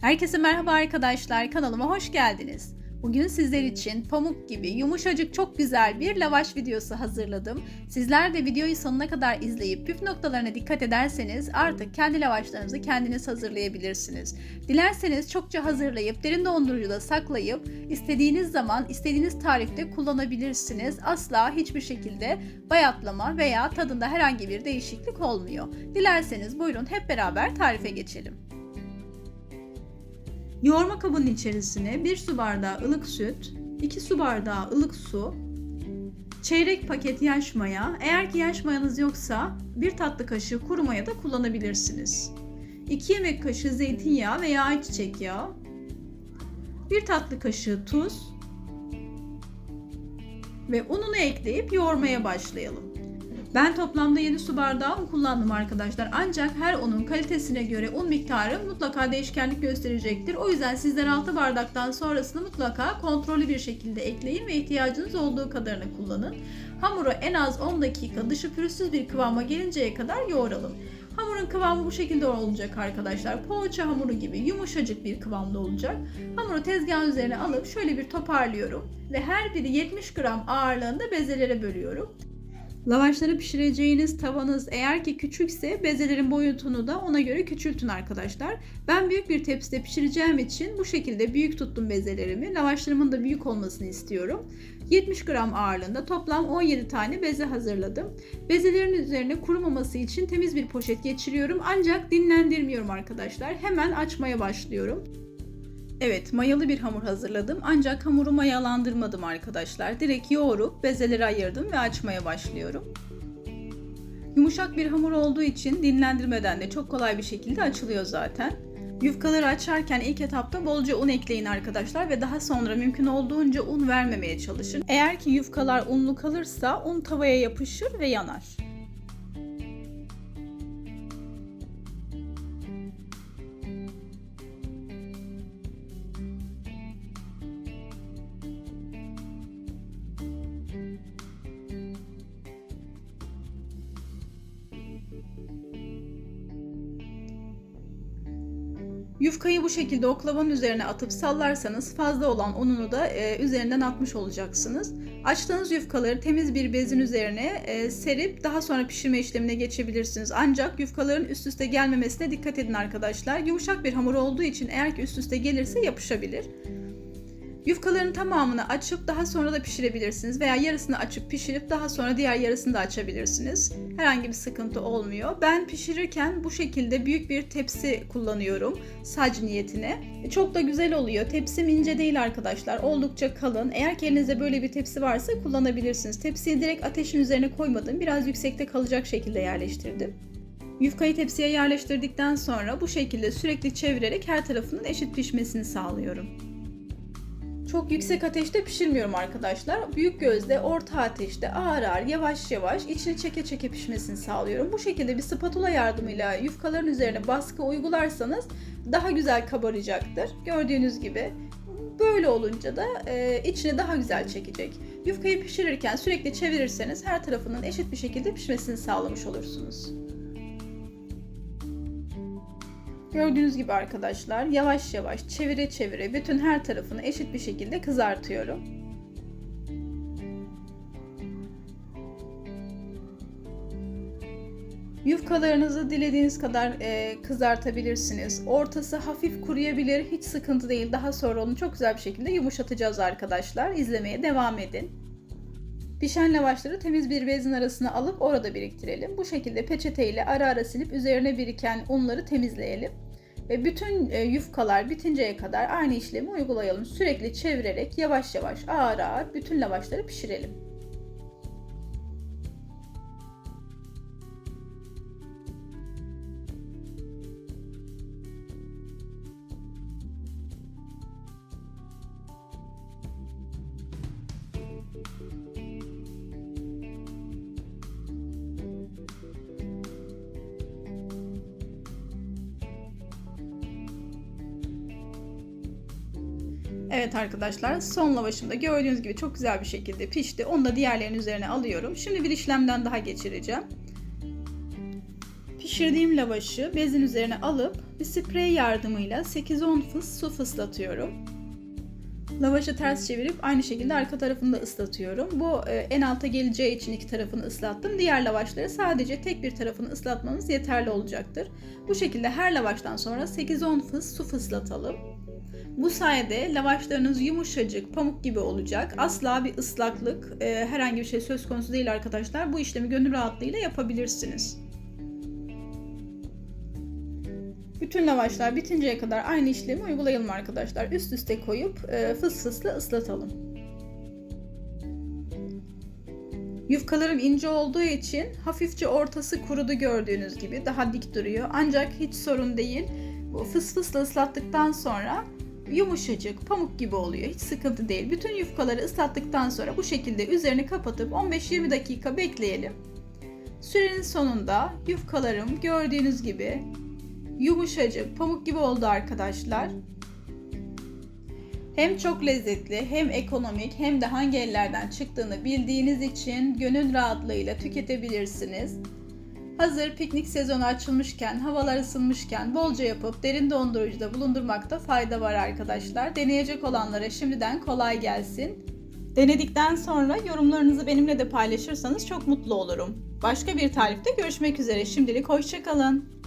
Herkese merhaba arkadaşlar, kanalıma hoş geldiniz. Bugün sizler için pamuk gibi yumuşacık çok güzel bir lavaş videosu hazırladım. Sizler de videoyu sonuna kadar izleyip püf noktalarına dikkat ederseniz artık kendi lavaşlarınızı kendiniz hazırlayabilirsiniz. Dilerseniz çokça hazırlayıp derin dondurucuda saklayıp istediğiniz zaman istediğiniz tarifte kullanabilirsiniz. Asla hiçbir şekilde bayatlama veya tadında herhangi bir değişiklik olmuyor. Dilerseniz buyurun hep beraber tarife geçelim. Yoğurma kabının içerisine 1 su bardağı ılık süt, 2 su bardağı ılık su, çeyrek paket yaş maya, eğer ki yaş mayanız yoksa 1 tatlı kaşığı kuru maya da kullanabilirsiniz. 2 yemek kaşığı zeytinyağı veya ayçiçek yağı, 1 tatlı kaşığı tuz ve ununu ekleyip yoğurmaya başlayalım. Ben toplamda 7 su bardağı un kullandım arkadaşlar. Ancak her unun kalitesine göre un miktarı mutlaka değişkenlik gösterecektir. O yüzden sizler 6 bardaktan sonrasını mutlaka kontrollü bir şekilde ekleyin ve ihtiyacınız olduğu kadarını kullanın. Hamuru en az 10 dakika dışı pürüzsüz bir kıvama gelinceye kadar yoğuralım. Hamurun kıvamı bu şekilde olacak arkadaşlar. Poğaça hamuru gibi yumuşacık bir kıvamda olacak. Hamuru tezgahın üzerine alıp şöyle bir toparlıyorum ve her biri 70 gram ağırlığında bezelere bölüyorum. Lavaşları pişireceğiniz tavanız eğer ki küçükse bezelerin boyutunu da ona göre küçültün arkadaşlar. Ben büyük bir tepside pişireceğim için bu şekilde büyük tuttum bezelerimi. Lavaşlarımın da büyük olmasını istiyorum. 70 gram ağırlığında toplam 17 tane beze hazırladım. Bezelerin üzerine kurumaması için temiz bir poşet geçiriyorum ancak dinlendirmiyorum arkadaşlar. Hemen açmaya başlıyorum. Evet mayalı bir hamur hazırladım ancak hamuru mayalandırmadım arkadaşlar. Direkt yoğurup bezeleri ayırdım ve açmaya başlıyorum. Yumuşak bir hamur olduğu için dinlendirmeden de çok kolay bir şekilde açılıyor zaten. Yufkaları açarken ilk etapta bolca un ekleyin arkadaşlar ve daha sonra mümkün olduğunca un vermemeye çalışın. Eğer ki yufkalar unlu kalırsa un tavaya yapışır ve yanar. Yufkayı bu şekilde oklavanın üzerine atıp sallarsanız fazla olan ununu da e, üzerinden atmış olacaksınız. Açtığınız yufkaları temiz bir bezin üzerine e, serip daha sonra pişirme işlemine geçebilirsiniz. Ancak yufkaların üst üste gelmemesine dikkat edin arkadaşlar. Yumuşak bir hamur olduğu için eğer ki üst üste gelirse yapışabilir. Yufkaların tamamını açıp daha sonra da pişirebilirsiniz veya yarısını açıp pişirip daha sonra diğer yarısını da açabilirsiniz. Herhangi bir sıkıntı olmuyor. Ben pişirirken bu şekilde büyük bir tepsi kullanıyorum sac niyetine. Çok da güzel oluyor. Tepsim ince değil arkadaşlar. Oldukça kalın. Eğer ki elinizde böyle bir tepsi varsa kullanabilirsiniz. Tepsiyi direkt ateşin üzerine koymadım. Biraz yüksekte kalacak şekilde yerleştirdim. Yufkayı tepsiye yerleştirdikten sonra bu şekilde sürekli çevirerek her tarafının eşit pişmesini sağlıyorum. Çok yüksek ateşte pişirmiyorum arkadaşlar. Büyük gözde, orta ateşte ağır ağır, yavaş yavaş içini çeke çeke pişmesini sağlıyorum. Bu şekilde bir spatula yardımıyla yufkaların üzerine baskı uygularsanız daha güzel kabaracaktır. Gördüğünüz gibi böyle olunca da e, içini daha güzel çekecek. Yufkayı pişirirken sürekli çevirirseniz her tarafının eşit bir şekilde pişmesini sağlamış olursunuz. Gördüğünüz gibi arkadaşlar yavaş yavaş çevire çevire bütün her tarafını eşit bir şekilde kızartıyorum. Yufkalarınızı dilediğiniz kadar e, kızartabilirsiniz. Ortası hafif kuruyabilir, hiç sıkıntı değil. Daha sonra onu çok güzel bir şekilde yumuşatacağız arkadaşlar. İzlemeye devam edin. Pişen lavaşları temiz bir bezin arasına alıp orada biriktirelim. Bu şekilde peçeteyle ara ara silip üzerine biriken unları temizleyelim. Ve bütün e, yufkalar bitinceye kadar aynı işlemi uygulayalım. Sürekli çevirerek yavaş yavaş ağır ağır bütün lavaşları pişirelim. Evet arkadaşlar son lavaşım da gördüğünüz gibi çok güzel bir şekilde pişti. Onu da diğerlerinin üzerine alıyorum. Şimdi bir işlemden daha geçireceğim. Pişirdiğim lavaşı bezin üzerine alıp Bir sprey yardımıyla 8-10 fıs su fıslatıyorum. Lavaşı ters çevirip aynı şekilde arka tarafını da ıslatıyorum. Bu e, en alta geleceği için iki tarafını ıslattım. Diğer lavaşları sadece tek bir tarafını ıslatmanız yeterli olacaktır. Bu şekilde her lavaştan sonra 8-10 fıs su fıslatalım. Bu sayede lavaşlarınız yumuşacık, pamuk gibi olacak. Asla bir ıslaklık, e, herhangi bir şey söz konusu değil arkadaşlar. Bu işlemi gönül rahatlığıyla yapabilirsiniz. Bütün lavaşlar bitinceye kadar aynı işlemi uygulayalım arkadaşlar. Üst üste koyup e, fıs fısla ıslatalım. Yufkalarım ince olduğu için hafifçe ortası kurudu gördüğünüz gibi. Daha dik duruyor. Ancak hiç sorun değil. Bu fıs fısla ıslattıktan sonra yumuşacık, pamuk gibi oluyor. Hiç sıkıntı değil. Bütün yufkaları ıslattıktan sonra bu şekilde üzerini kapatıp 15-20 dakika bekleyelim. Sürenin sonunda yufkalarım gördüğünüz gibi yumuşacık, pamuk gibi oldu arkadaşlar. Hem çok lezzetli, hem ekonomik, hem de hangi ellerden çıktığını bildiğiniz için gönül rahatlığıyla tüketebilirsiniz. Hazır piknik sezonu açılmışken, havalar ısınmışken bolca yapıp derin dondurucuda bulundurmakta fayda var arkadaşlar. Deneyecek olanlara şimdiden kolay gelsin. Denedikten sonra yorumlarınızı benimle de paylaşırsanız çok mutlu olurum. Başka bir tarifte görüşmek üzere. Şimdilik hoşçakalın.